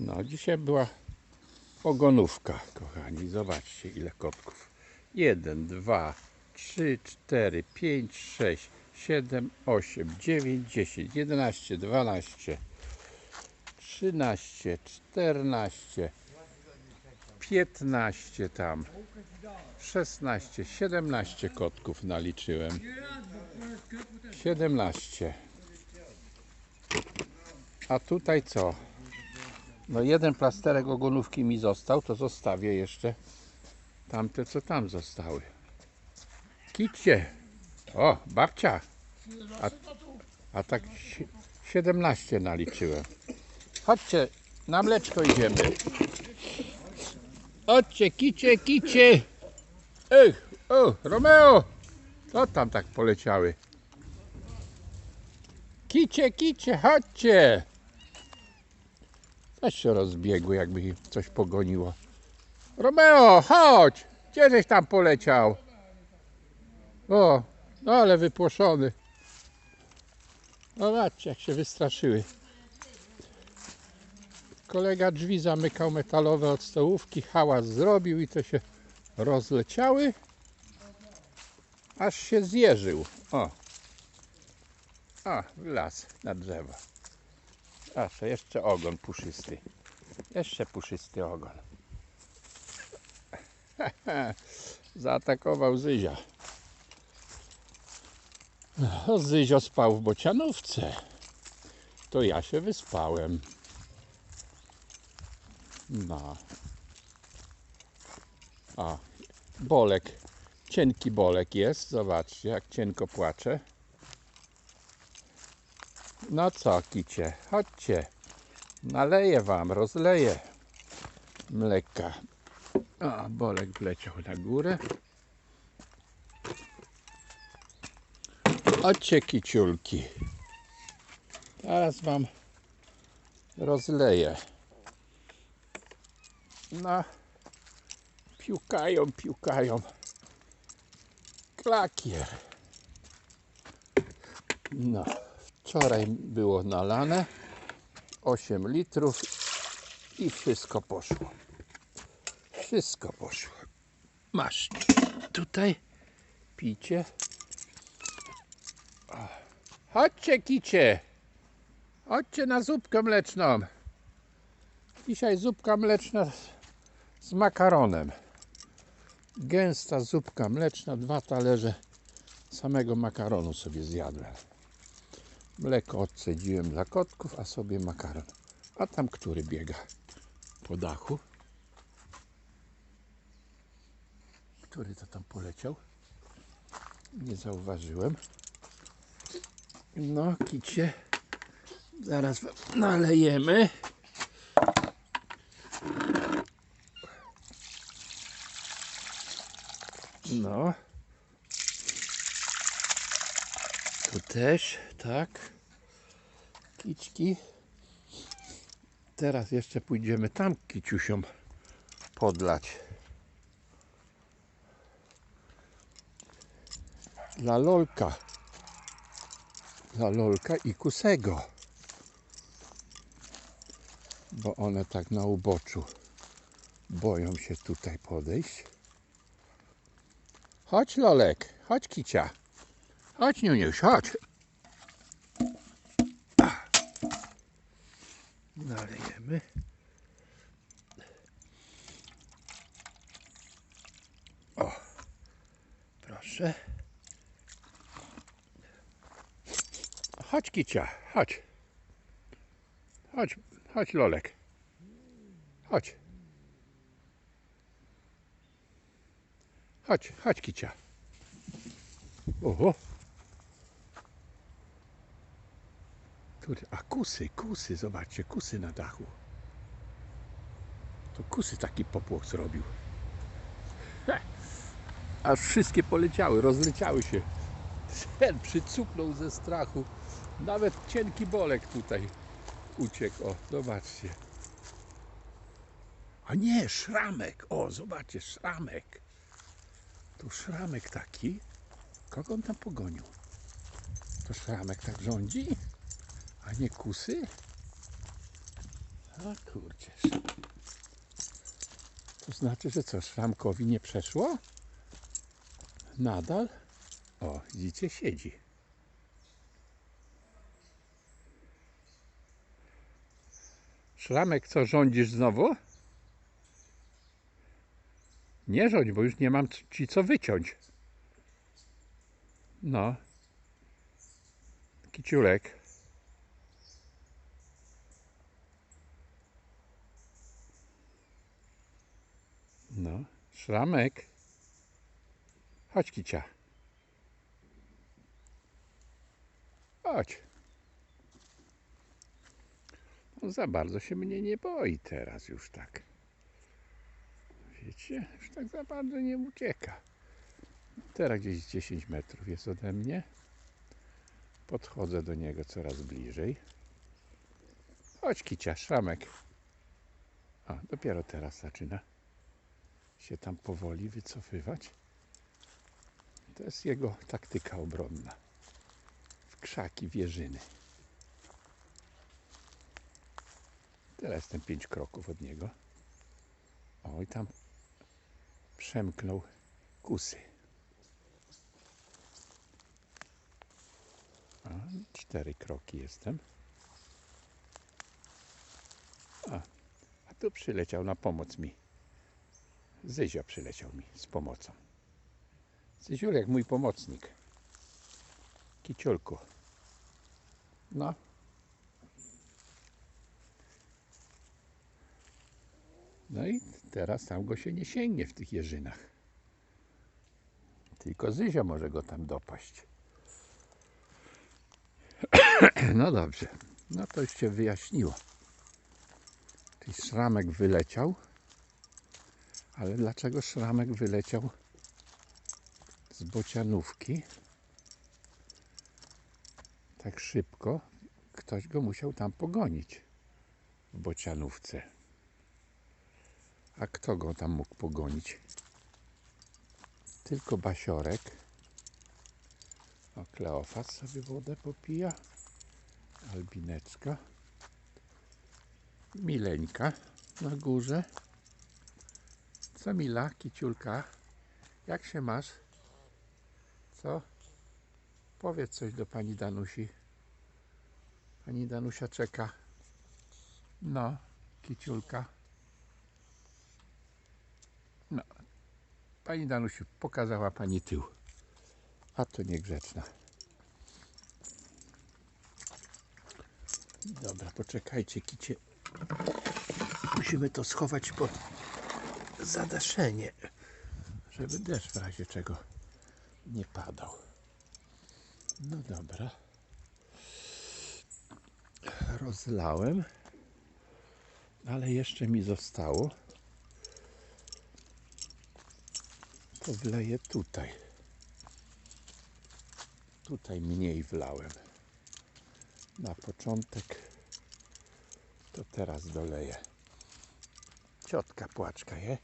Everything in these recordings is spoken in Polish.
No, dzisiaj była ogonówka, kochani. Zobaczcie, ile kotków. 1, 2, 3, 4, 5, 6, 7, 8, 9, 10, 11, 12, 13, 14, 15 tam, 16, 17 kotków naliczyłem. 17. A tutaj co? No jeden plasterek ogonówki mi został, to zostawię jeszcze tamte, co tam zostały. Kicie. O, babcia. A, a tak si- 17 naliczyłem. Chodźcie, na mleczko idziemy. Chodźcie, kicie, kicie. Ej, o, Romeo. Co tam tak poleciały? Kicie, kicie, chodźcie. Coś się rozbiegły, jakby ich coś pogoniło. Romeo, chodź! Gdzieżeś tam poleciał? O, no ale wypłoszony. Zobaczcie, jak się wystraszyły. Kolega drzwi zamykał metalowe od stołówki, hałas zrobił i to się rozleciały, aż się zjeżył. O, o, las na drzewo. Proszę, jeszcze ogon puszysty. Jeszcze puszysty ogon. Zaatakował Zyzia. No, Zyzio spał w bocianówce. To ja się wyspałem. No. A, bolek. Cienki bolek jest. Zobaczcie, jak cienko płacze. No co, kicie, chodźcie. Naleję wam, rozleję mleka. A, bolek wleciał na górę. Chodźcie, kiciulki. Teraz wam rozleję. No, piłkają, piłkają. Klakier. No. Wczoraj było nalane 8 litrów i wszystko poszło. Wszystko poszło. Masz tutaj picie. Chodźcie kicie. Chodźcie na zupkę mleczną. Dzisiaj zupka mleczna z makaronem. Gęsta zupka mleczna, dwa talerze samego makaronu sobie zjadłem. Mleko odcedziłem dla kotków, a sobie makaron. A tam który biega po dachu? Który to tam poleciał? Nie zauważyłem. No, kicie. Zaraz nalejemy. No. Tu też, tak. Kiczki. Teraz jeszcze pójdziemy tam kiciusiom podlać. Dla Lolka. Dla Lolka i Kusego. Bo one tak na uboczu boją się tutaj podejść. Chodź Lolek, chodź Kicia. Chodź Niuniuś, chodź. Nalejemy. O, proszę. Chodź Kicia, chodź. Chodź, chodź Lolek. Chodź. Chodź, chodź Kicia. Oho. A kusy, kusy, zobaczcie, kusy na dachu. To kusy taki popłoch zrobił. He. Aż wszystkie poleciały, rozleciały się. Ten przycupnął ze strachu. Nawet cienki bolek tutaj uciekł. O, zobaczcie. A nie, szramek. O, zobaczcie, szramek. Tu szramek taki. Kogo on tam pogonił? To szramek tak rządzi? A nie kusy? A kurczę. To znaczy, że co, szramkowi nie przeszło? Nadal? O, widzicie, siedzi. Szramek, co rządzisz znowu? Nie rządź, bo już nie mam ci co wyciąć. No. Kiciulek. No, szramek. Chodź, kicia. Chodź. On za bardzo się mnie nie boi teraz już tak. Wiecie, już tak za bardzo nie ucieka. Teraz gdzieś 10 metrów jest ode mnie. Podchodzę do niego coraz bliżej. Chodź kicia, szramek. O, dopiero teraz zaczyna się tam powoli wycofywać. To jest jego taktyka obronna. W krzaki wieżyny. Teraz jestem 5 kroków od niego. O, i tam przemknął kusy. A, cztery kroki jestem. A, a tu przyleciał na pomoc mi. Zyzio przyleciał mi z pomocą. Zyziulek, mój pomocnik. Kiciulku. No. No i teraz tam go się nie sięgnie w tych jeżynach. Tylko Zyzio może go tam dopaść. No dobrze. No to już się wyjaśniło. Czyli szramek wyleciał. Ale dlaczego szramek wyleciał z bocianówki tak szybko? Ktoś go musiał tam pogonić w bocianówce. A kto go tam mógł pogonić? Tylko Basiorek. O, Kleofas sobie wodę popija. Albineczka. Mileńka na górze. Co Mila, kiciulka? Jak się masz? Co? Powiedz coś do pani Danusi. Pani Danusia czeka. No, kiciulka. No. Pani Danusiu, pokazała pani tył. A to niegrzeczna. Dobra, poczekajcie, kicie. Musimy to schować pod zadaszenie, żeby deszcz w razie czego nie padał. No dobra. Rozlałem, ale jeszcze mi zostało. To wleję tutaj. Tutaj mniej wlałem. Na początek to teraz doleję. Ciotka płaczka, je?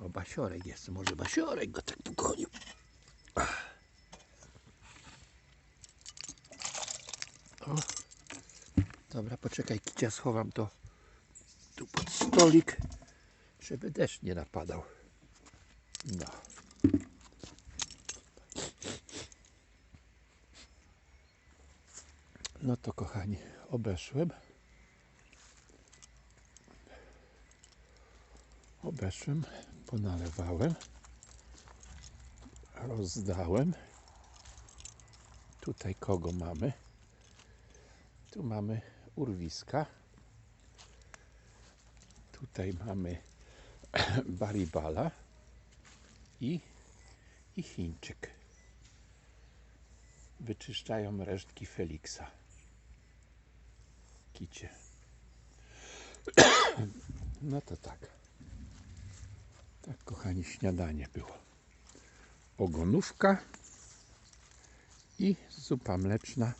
O, Basiorek jest. Może Basiorek go tak pogonił. O. Dobra, poczekaj, kicia, schowam to tu pod stolik, żeby deszcz nie napadał. No. No to kochani, obeszłem. Obeszłem, ponalewałem, rozdałem. Tutaj kogo mamy? Tu mamy urwiska. Tutaj mamy baribala i, i Chińczyk. Wyczyszczają resztki Feliksa. Kicie. No to tak. Tak, kochani, śniadanie było. Ogonówka i zupa mleczna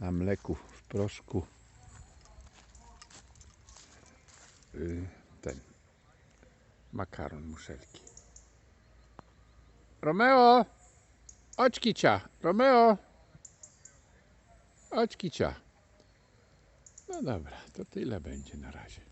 na mleku w proszku. Y, Ten makaron muszelki. Romeo! Chodź kicia! Romeo! Chodź kicia! No dobra, to tyle będzie na razie.